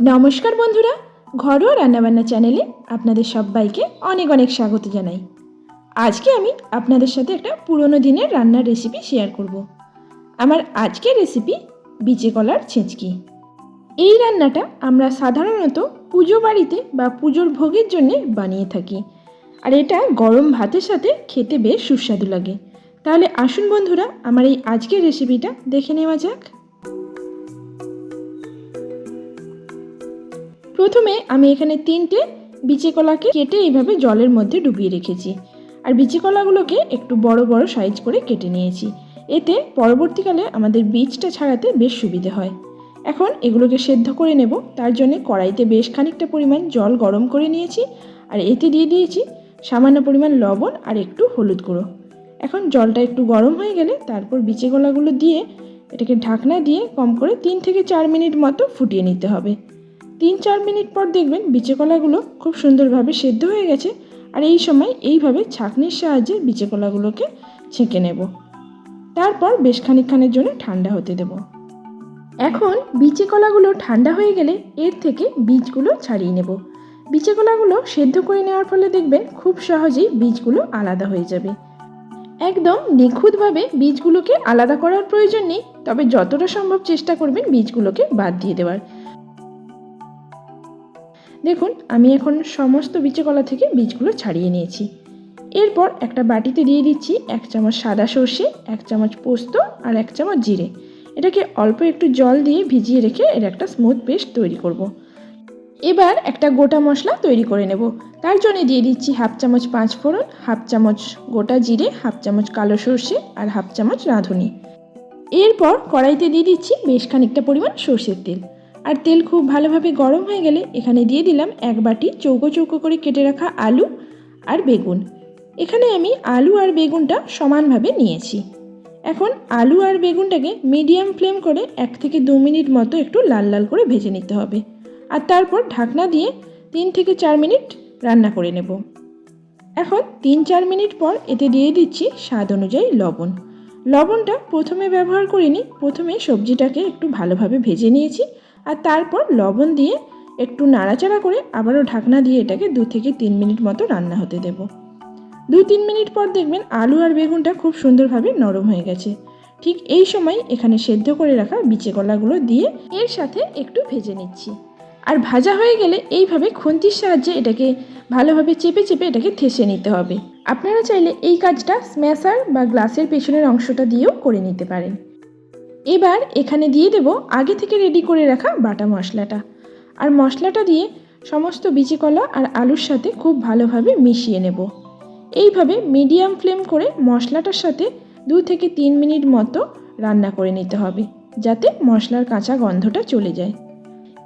নমস্কার বন্ধুরা, ঘরোয়া রান্নাবান্না চ্যানেলে আপনাদের সবাইকে অনেক অনেক স্বাগত জানাই। আজকে আমি আপনাদের সাথে একটা পুরনো দিনের রান্নার রেসিপি শেয়ার করব। আমার আজকের রেসিপি বিচে কলার ছেঁচকি। এই রান্নাটা আমরা সাধারণত পুজো বাড়িতে বা পুজোর ভোগের জন্য বানিয়ে থাকি। আর এটা গরম ভাতের সাথে খেতে বেশ সুস্বাদু লাগে। তাহলে আসুন বন্ধুরা, আমার এই আজকের রেসিপিটা দেখে নেওয়া যাক। প্রথমে আমি এখানে তিনটে বিচে কলাকে কেটে এইভাবে জলের মধ্যে ডুবিয়ে রেখেছি। আর বিচে কলাগুলোকে একটু বড় বড় সাইজ করে কেটে নিয়েছি। এতে পরবর্তীকালে আমাদের বীজটা ছাড়াতে বেশ সুবিধে হয়। এখন এগুলোকে সেদ্ধ করে নেব। তার জন্য কড়াইতে বেশ খানিকটা পরিমাণ জল গরম করে নিয়েছি। আর এতে দিয়ে দিয়েছি সামান্য পরিমাণ লবণ আর একটু হলুদ গুঁড়ো। এখন জলটা একটু গরম হয়ে গেলে তারপর বিচে কলাগুলো দিয়ে এটাকে ঢাকনা দিয়ে কম করে তিন থেকে চার মিনিট মতো ফুটিয়ে নিতে হবে। তিন চার মিনিট পর দেখবেন বিচে কলাগুলো খুব সুন্দরভাবে সেদ্ধ হয়ে গেছে আর এই সময় এইভাবে ছাঁকনির সাহায্যে বিচে কলাগুলোকে ছেঁকে নেব। তারপর বেশ খানিকক্ষণের জন্য ঠান্ডা হতে দেব। এখন বিচে কলাগুলো ঠান্ডা হয়ে গেলে এর থেকে বীজগুলো ছাড়িয়ে নেব। বিচে কলাগুলো সেদ্ধ করে নেওয়ার ফলে দেখবেন খুব সহজেই বীজগুলো আলাদা হয়ে যাবে। একদম নিখুঁতভাবে বীজগুলোকে আলাদা করার প্রয়োজন নেই, তবে যতটা সম্ভব চেষ্টা করবেন বীজগুলোকে বাদ দিয়ে দেওয়ার। দেখুন, আমি এখন সমস্ত বিচে থেকে বীজগুলো ছাড়িয়ে নিয়েছি। এরপর একটা বাটিতে দিয়ে দিচ্ছি এক চামচ সাদা সর্ষে, এক চামচ পোস্ত আর এক চামচ জিরে। এটাকে অল্প একটু জল দিয়ে ভিজিয়ে রেখে এর একটা স্মুথ পেস্ট তৈরি করব। এবার একটা গোটা মশলা তৈরি করে নেব। তার জন্য দিয়ে দিচ্ছি হাফ চামচ পাঁচ ফোড়ন, হাফ চামচ গোটা জিরে, হাফ চামচ কালো সর্ষে আর হাফ চামচ রাঁধুনি। এরপর কড়াইতে দিয়ে দিচ্ছি বেশ খানিকটা পরিমাণ সর্ষের তেল। আর তেল খুব ভালোভাবে গরম হয়ে গেলে এখানে দিয়ে দিলাম এক বাটি চৌকো চৌকো করে কেটে রাখা আলু আর বেগুন। এখানে আমি আলু আর বেগুনটা সমানভাবে নিয়েছি। এখন আলু আর বেগুনটাকে মিডিয়াম ফ্লেম করে এক থেকে দু মিনিট মতো একটু লাল লাল করে ভেজে নিতে হবে। আর তারপর ঢাকনা দিয়ে তিন থেকে চার মিনিট রান্না করে নেব। এখন তিন চার মিনিট পর এতে দিয়ে দিচ্ছি স্বাদ অনুযায়ী লবণ। লবণটা প্রথমে ব্যবহার করিনি, প্রথমে সবজিটাকে একটু ভালোভাবে ভেজে নিয়েছি। আর তারপর লবণ দিয়ে একটু নাড়াচাড়া করে আবারও ঢাকনা দিয়ে এটাকে দু থেকে তিন মিনিট মতো রান্না হতে দেব। দু তিন মিনিট পর দেখবেন আলু আর বেগুনটা খুব সুন্দরভাবে নরম হয়ে গেছে। ঠিক এই সময় এখানে সেদ্ধ করে রাখা বিচে কলাগুলো দিয়ে এর সাথে একটু ভেজে নিচ্ছি। আর ভাজা হয়ে গেলে এইভাবে খুন্তির সাহায্যে এটাকে ভালোভাবে চেপে চেপে এটাকে থেসে নিতে হবে। আপনারা চাইলে এই কাজটা স্ম্যাশার বা গ্লাসের পেছনের অংশটা দিয়েও করে নিতে পারেন। এবার এখানে দিয়ে দেব আগে থেকে রেডি করে রাখা বাটা মশলাটা। আর মশলাটা দিয়ে সমস্ত বিচি কলা আর আলুর সাথে খুব ভালোভাবে মিশিয়ে নেব। এইভাবে মিডিয়াম ফ্লেম করে মশলাটার সাথে দু থেকে তিন মিনিট মতো রান্না করে নিতে হবে, যাতে মশলার কাঁচা গন্ধটা চলে যায়।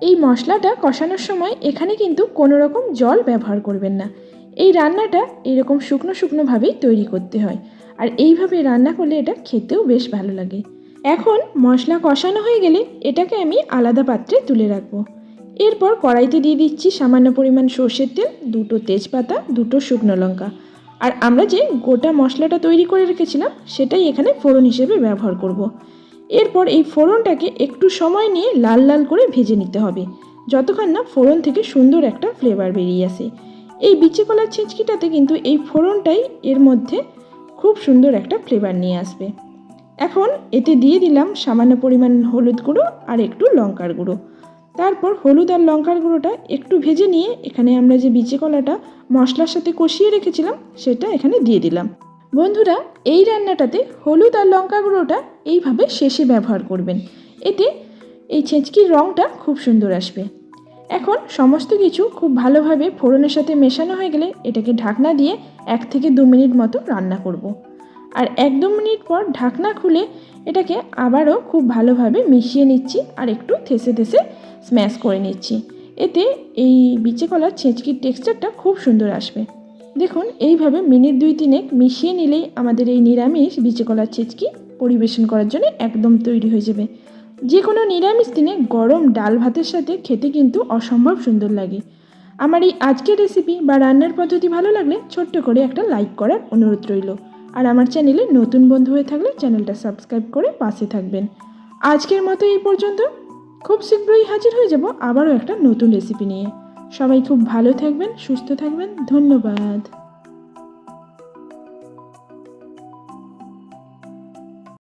এই মশলাটা কষানোর সময় এখানে কিন্তু কোনো রকম জল ব্যবহার করবেন না। এই রান্নাটা এরকম শুকনো শুকনোভাবেই তৈরি করতে হয়। আর এইভাবে রান্না করলে এটা খেতেও বেশ ভালো লাগে। এখন মশলা কষানো হয়ে গেলে এটাকে আমি আলাদা পাত্রে তুলে রাখব। এরপর কড়াইতে দিয়ে দিচ্ছি সামান্য পরিমাণ সর্ষের তেল, দুটো তেজপাতা, দুটো শুকনো লঙ্কা। আর আমরা যে গোটা মশলাটা তৈরি করে রেখেছিলাম, সেটাই এখানে ফোড়ন হিসেবে ব্যবহার করব। এরপর এই ফোড়নটাকে একটু সময় নিয়ে লাল লাল করে ভেজে নিতে হবে, যতক্ষণ না ফোড়ন থেকে সুন্দর একটা ফ্লেভার বেরিয়ে আসে। এই বিচে কলার ছিঁচকিটাতে কিন্তু এই ফোড়নটাই এর মধ্যে খুব সুন্দর একটা ফ্লেভার নিয়ে আসবে। এখন এতে দিয়ে দিলাম সামান্য পরিমাণ হলুদ গুঁড়ো আর একটু লঙ্কার গুঁড়ো। তারপর হলুদ আর লঙ্কার গুঁড়োটা একটু ভেজে নিয়ে এখানে আমরা যে বিচে কলাটা মশলার সাথে কষিয়ে রেখেছিলাম, সেটা এখানে দিয়ে দিলাম। বন্ধুরা, এই রান্নাটাতে হলুদ আর লঙ্কা গুঁড়োটা এইভাবে শেষে ব্যবহার করবেন। এতে এই ছেঁচকির রঙটা খুব সুন্দর আসবে। এখন সমস্ত কিছু খুব ভালোভাবে ফোড়নের সাথে মেশানো হয়ে গেলে এটাকে ঢাকনা দিয়ে এক থেকে দু মিনিট মতো রান্না করব। আর এক দু মিনিট পর ঢাকনা খুলে এটাকে আবারও খুব ভালোভাবে মিশিয়ে নিচ্ছি আর একটু থেসে থেসে স্ম্যাশ করে নিচ্ছি। এতে এই বিচে কলার ছেঁচকির টেক্সচারটা খুব সুন্দর আসবে। দেখুন, এইভাবে মিনিট দুই তিনেক মিশিয়ে নিলেই আমাদের এই নিরামিষ বিচে কলার ছেঁচকি পরিবেশন করার জন্য একদম তৈরি হয়ে যাবে। যে কোনো নিরামিষ দিনে গরম ডাল ভাতের সাথে খেতে কিন্তু অসম্ভব সুন্দর লাগে। আমার এই আজকের রেসিপি বা রান্নার পদ্ধতি ভালো লাগলে ছোট্ট করে একটা লাইক করার অনুরোধ রইল। আর আমার চ্যানেলে নতুন বন্ধু হয়ে থাকলে চ্যানেলটা সাবস্ক্রাইব করে পাশে থাকবেন। আজকের মতো এই পর্যন্ত। খুব শীঘ্রই হাজির হয়ে যাব আবারও একটা নতুন রেসিপি নিয়ে। সবাই খুব ভালো থাকবেন, সুস্থ থাকবেন। ধন্যবাদ।